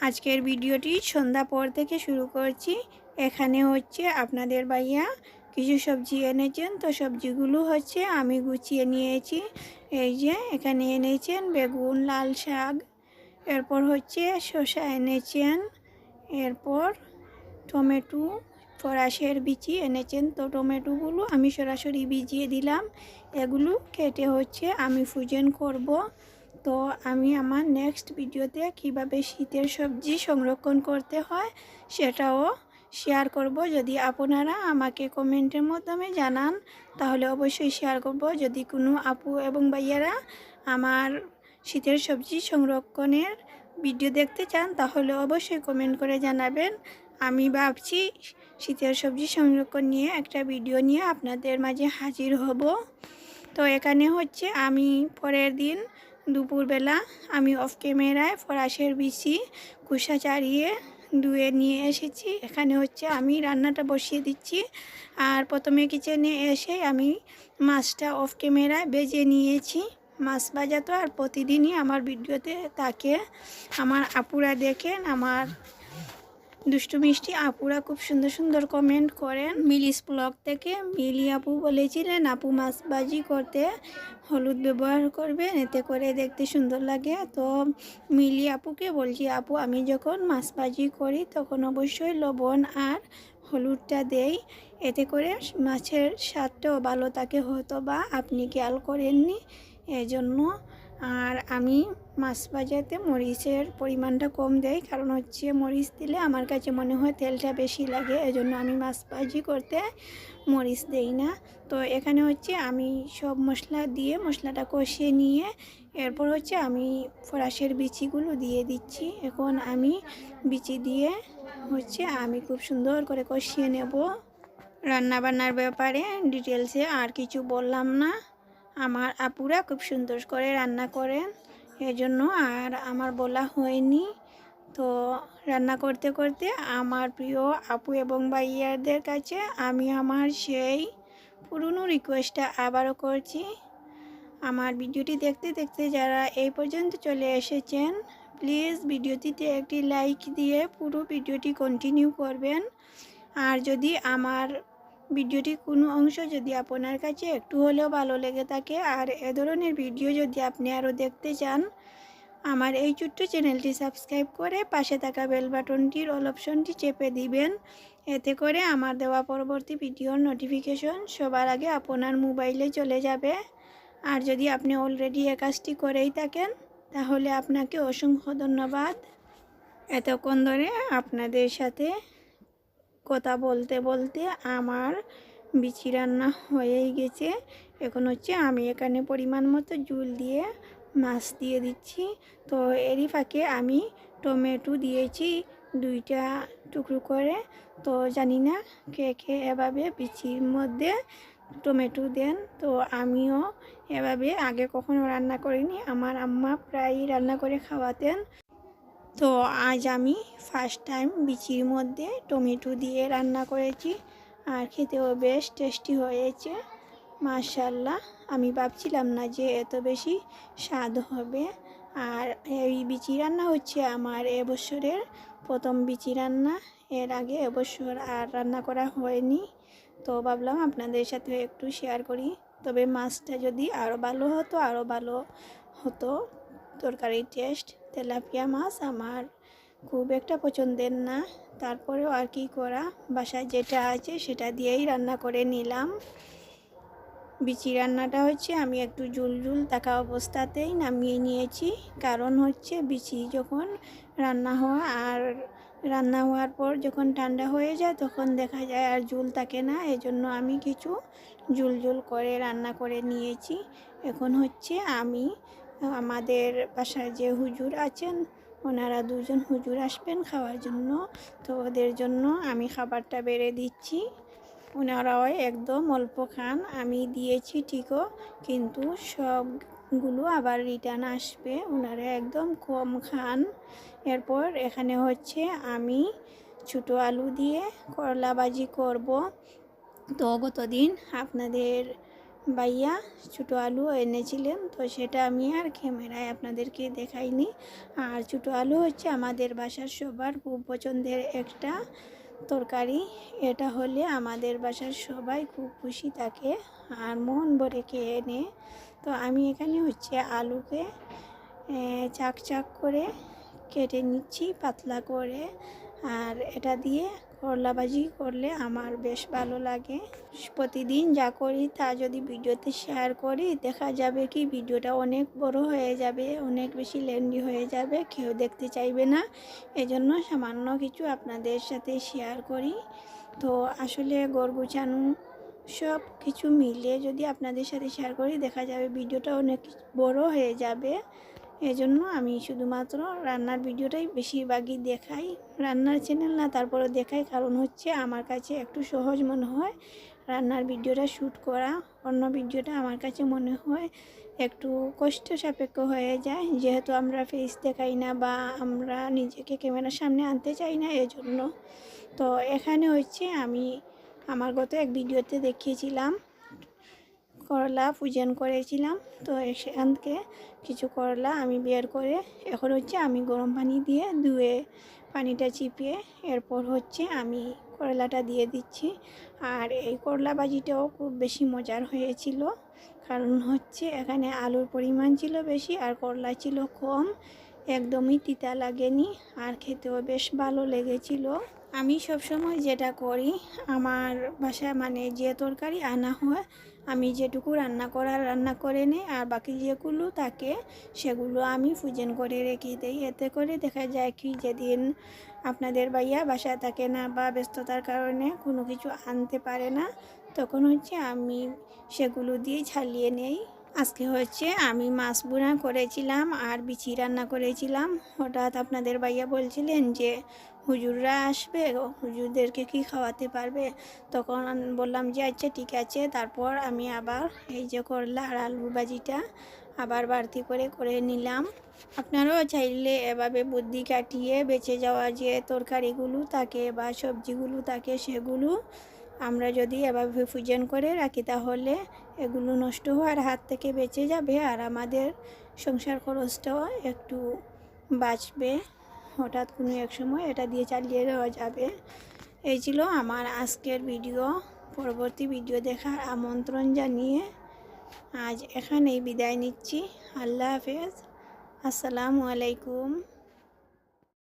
আজকের ভিডিওটি সন্ধ্যা পর থেকে শুরু করছি। এখানে হচ্ছে আপনাদের ভাইয়া কিছু সবজি এনেছেন। তো সবজিগুলো হচ্ছে আমি গুছিয়ে নিয়েছি। এই যে এখানে এনেছেন বেগুন, লাল শাক, এরপর হচ্ছে শসা এনেছেন, এরপর টমেটো, ফরাসের বিচি এনেছেন। তো টমেটোগুলো আমি সরাসরি ভিজিয়ে দিলাম। এগুলো কেটে হচ্ছে আমি ফুজেন করব। তো আমি আমার নেক্সট ভিডিওতে কীভাবে শীতের সবজি সংরক্ষণ করতে হয় সেটাও শেয়ার করব। যদি আপনারা আমাকে কমেন্টের মাধ্যমে জানান, তাহলে অবশ্যই শেয়ার করব। যদি কোনো আপু এবং ভাইয়ারা আমার শীতের সবজি সংরক্ষণের ভিডিও দেখতে চান, তাহলে অবশ্যই কমেন্ট করে জানাবেন। আমি ভাবছি শীতের সবজি সংরক্ষণ নিয়ে একটা ভিডিও নিয়ে আপনাদের মাঝে হাজির হব। তো এখানে হচ্ছে আমি পরের দিন দুপুরবেলা আমি অফ ক্যামেরায় ফরাসের বিচি কুসা চাড়িয়ে ধুয়ে নিয়ে এসেছি। এখানে হচ্ছে আমি রান্নাটা বসিয়ে দিচ্ছি। আর প্রথমে কিচেনে এসে আমি মাছটা অফ ক্যামেরায় বেজে নিয়েছি। মাছ বাজাতো আর প্রতিদিনই আমার ভিডিওতে তাকে আমার আপুরা দেখেন, আমার দুষ্টু মিষ্টি আপুরা খুব সুন্দর সুন্দর কমেন্ট করেন। মিলিস ব্লগ থেকে মিলি আপু বলেছিলেন, আপু মাছ ভাজি করতে হলুদ ব্যবহার করবেন, এতে করে দেখতে সুন্দর লাগে। তো মিলি আপুকে বলছি, আপু, আমি যখন মাছ ভাজি করি তখন অবশ্যই লবণ আর হলুদটা দেই। এতে করে মাছের স্বাদটাও ভালো থাকে হয়তো বা আপনি খেয়াল করেননি। এজন্য আর আমি মাছ ভাজাতে মরিচের পরিমাণটা কম দেয় কারণ হচ্ছে মরিচ দিলে আমার কাছে মনে হয় তেলটা বেশি লাগে, এজন্য আমি মাছ ভাজি করতে মরিচ দেই না। তো এখানে হচ্ছে আমি সব মশলা দিয়ে মশলাটা কষিয়ে নিয়ে, এরপর হচ্ছে আমি ফরাসের বিচিগুলো দিয়ে দিচ্ছি। এখন আমি বিচি দিয়ে হচ্ছে আমি খুব সুন্দর করে কষিয়ে নেব। রান্নাবান্নার ব্যাপারে ডিটেলসে আর কিছু বললাম না। আমার আপুরা খুব সুন্দর করে রান্না করেন। এজন্য আর আমার বলা হয়নি। তো রান্না করতে করতে আমার প্রিয় আপু এবং ভাইয়াদের কাছে আমি আমার সেই পুরনো রিকোয়েস্টটা আবারও করছি। আমার ভিডিওটি দেখতে দেখতে যারা এই পর্যন্ত চলে এসেছেন প্লিজ ভিডিওটিতে একটি লাইক দিয়ে পুরো ভিডিওটি কন্টিনিউ করবেন। আর যদি আমার ভিডিওটি কোনো অংশ যদি আপনার কাছে একটু হলেও ভালো লেগে থাকে, আর এ ধরনের ভিডিও যদি আপনি আরও দেখতে চান, আমার এই ছোট্ট চ্যানেলটি সাবস্ক্রাইব করে পাশে থাকা বেল বাটনটির অল অপশনটি চেপে দিবেন। এতে করে আমার দেওয়া পরবর্তী ভিডিওর নোটিফিকেশন সবার আগে আপনার মোবাইলে চলে যাবে। আর যদি আপনি অলরেডি এ কাজটি করেই থাকেন, তাহলে আপনাকে অসংখ্য ধন্যবাদ। এতক্ষণ ধরে আপনাদের সাথে কথা বলতে বলতে আমার বিচি রান্না হয়েই গেছে। এখন হচ্ছে আমি এখানে পরিমাণ মতো জুল দিয়ে মাছ দিয়ে দিচ্ছি। তো এরই ফাঁকে আমি টমেটো দিয়েছি দুইটা টুকরো করে। তো জানি না কে কে এভাবে বিচির মধ্যে টমেটো দেন। তো আমিও এভাবে আগে কখনো রান্না করিনি। আমার আম্মা প্রায়ই রান্না করে খাওয়াতেন। তো আজ আমি ফার্স্ট টাইম বিচির মধ্যে টমেটো দিয়ে রান্না করেছি। আর খেতেও বেশ টেস্টি হয়েছে। মার্শাল্লাহ আমি ভাবছিলাম না যে এত বেশি স্বাদ হবে। আর এই বিচি রান্না হচ্ছে আমার এবছরের প্রথম বিচি রান্না। এর আগে এবছর আর রান্না করা হয়নি। তো ভাবলাম আপনাদের সাথে একটু শেয়ার করি। তবে মাছটা যদি আরও ভালো হতো আরও ভালো হতো। তরকারির টেস্ট তেলাপিয়া মাছ আমার খুব একটা পছন্দের না। তারপরেও আর কি করা? বাসায় যেটা আছে সেটা দিয়েই রান্না করে নিলাম। বিচি রান্নাটা হচ্ছে আমি একটু জুল জুল থাকা অবস্থাতেই নামিয়ে নিয়েছি। কারণ হচ্ছে বিচি যখন রান্না হওয়া আর রান্না হওয়ার পর যখন ঠান্ডা হয়ে যায় তখন দেখা যায় আর জুল থাকে না। এজন্য আমি কিছু জুল জুল করে রান্না করে নিয়েছি। এখন হচ্ছে আমি আমাদের বাসায় যে হুজুর আছেন, ওনারা দুজন হুজুর আসবেন খাওয়ার জন্য। তো ওদের জন্য আমি খাবারটা বেড়ে দিচ্ছি। ওনারাও একদম অল্প খান, আমি দিয়েছি ঠিকও, কিন্তু সবগুলো আবার রিটার্ন আসবে। ওনারা একদম কম খান। এরপর এখানে হচ্ছে আমি ছোটো আলু দিয়ে করলা ভাজি করব। তো গতদিন আপনাদের ভাইয়া, ছোটো আলু এনেছিলেন, তো সেটা আমি আর ক্যামেরায় আপনাদেরকে দেখাইনি। আর ছোটো আলু হচ্ছে আমাদের বাসার সবার খুব পছন্দের একটা তরকারি। এটা হলে আমাদের বাসার সবাই খুব খুশি থাকে আর মন ভরে খেয়ে নেয়। তো আমি এখানে হচ্ছে আলুকে চাক চাক করে কেটে নিচ্ছি, পাতলা করে। আর এটা দিয়ে করলা ভাজি করলে আমার বেশ ভালো লাগে। প্রতিদিন যা করি তা যদি ভিডিওতে শেয়ার করি, দেখা যাবে কি ভিডিওটা অনেক বড় হয়ে যাবে, অনেক বেশি লেন্দি হয়ে যাবে, কেউ দেখতে চাইবে না। এজন্য সামান্য কিছু আপনাদের সাথে শেয়ার করি। তো আসলে গড় সব কিছু মিলে যদি আপনাদের সাথে শেয়ার করি, দেখা যাবে ভিডিওটা অনেক বড় হয়ে যাবে। এজন্য আমি শুধুমাত্র রান্নার ভিডিওটাই বেশিরভাগই দেখাই রান্নার চ্যানেল না তারপরে দেখাই। কারণ হচ্ছে আমার কাছে একটু সহজ মনে হয় রান্নার ভিডিওটা শ্যুট করা। অন্য ভিডিওটা আমার কাছে মনে হয় একটু কষ্ট সাপেক্ষ হয়ে যায়। যেহেতু আমরা ফেস দেখাই না বা আমরা নিজেকে ক্যামেরার সামনে আনতে চাই না এজন্য। তো এখানে হচ্ছে আমি, আমার গত এক ভিডিওতে দেখিয়েছিলাম করলা, পূজন করেছিলাম। তো সেখান থেকে কিছু করলা আমি বের করে, এখন হচ্ছে আমি গরম পানি দিয়ে ধুয়ে, পানিটা চিপিয়ে, এরপর হচ্ছে আমি করলাটা দিয়ে দিচ্ছি। আর এই করলা ভাজিটাও খুব বেশি মজার হয়েছিল, কারণ হচ্ছে এখানে আলুর পরিমাণ ছিল বেশি আর করলা ছিল কম, একদমই তিতা লাগেনি আর খেতেও বেশ ভালো লেগেছিল। আমি সবসময় যেটা করি, আমার বাসায় মানে যে তরকারি আনা হয় আমি যেটুকু রান্না করার রান্না করে নিই, আর বাকি যেগুলো থাকে সেগুলো আমি ফুজেন করে রেখে দিই। এতে করে দেখা যায় কি যেদিন আপনাদের ভাইয়া বাসায় থাকে না বা ব্যস্ততার কারণে কোনো কিছু আনতে পারে না, তখন হচ্ছে আমি সেগুলো দিয়ে ছালিয়ে নেই। আজকে হচ্ছে আমি মাছ বুনা করেছিলাম আর বিচি রান্না করেছিলাম। হঠাৎ আপনাদের ভাইয়া বলছিলেন যে, হুজুররা আসবে, হুজুরদেরকে কি খাওয়াতে পারবে? তখন বললাম যে আচ্ছা ঠিক আছে। তারপর আমি আবার এই যে করলা আর আলু ভাজিটা আবার বাড়তি করে করে নিলাম। আপনারাও চাইলে এভাবে বুদ্ধি কাটিয়ে বেঁচে যাওয়া যে তরকারিগুলো থাকে বা সবজিগুলো থাকে, সেগুলো আমরা যদি এভাবে ফুজন করে রাখি তাহলে এগুলো নষ্ট হওয়ার হাত থেকে বেঁচে যাবে আর আমাদের সংসার খরচটাও একটু বাঁচবে। হঠাৎ কোনো এক সময় এটা দিয়ে চালিয়ে দেওয়া যাবে। এই ছিল আমার আজকের ভিডিও। পরবর্তী ভিডিও দেখার আমন্ত্রণ জানিয়ে আজ এখানেই বিদায় নিচ্ছি। আল্লাহ হাফেজ। আসসালামু আলাইকুম।